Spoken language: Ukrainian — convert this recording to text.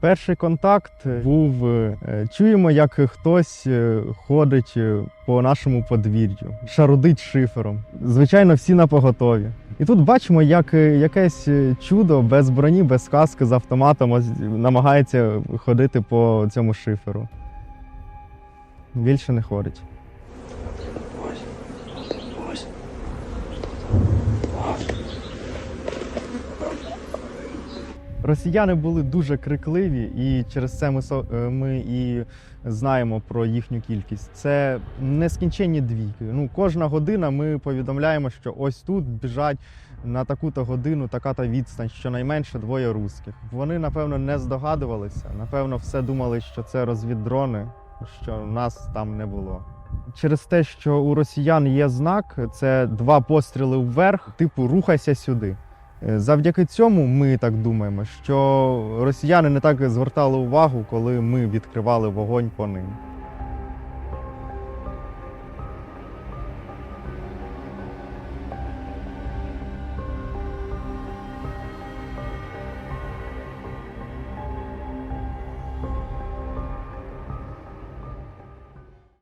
Перший контакт був: е, чуємо, як хтось е, ходить е, по нашому подвір'ю, шарудить шифером. Звичайно, всі на поготові. І тут бачимо, як е, якесь е, чудо без броні, без каски з автоматом намагається ходити по цьому шиферу. Більше не ходить. Росіяни були дуже крикливі, і через це ми, е, ми і знаємо про їхню кількість. Це нескінченні двійки. Ну, кожна година ми повідомляємо, що ось тут біжать на таку-то годину, така-то відстань, щонайменше двоє русських. Вони, напевно, не здогадувалися. Напевно, все думали, що це розвіддрони, що нас там не було. Через те, що у росіян є знак, це два постріли вверх, типу рухайся сюди. Е, Завдяки цьому ми так думаємо, що росіяни не так звертали увагу, коли ми відкривали вогонь по ним.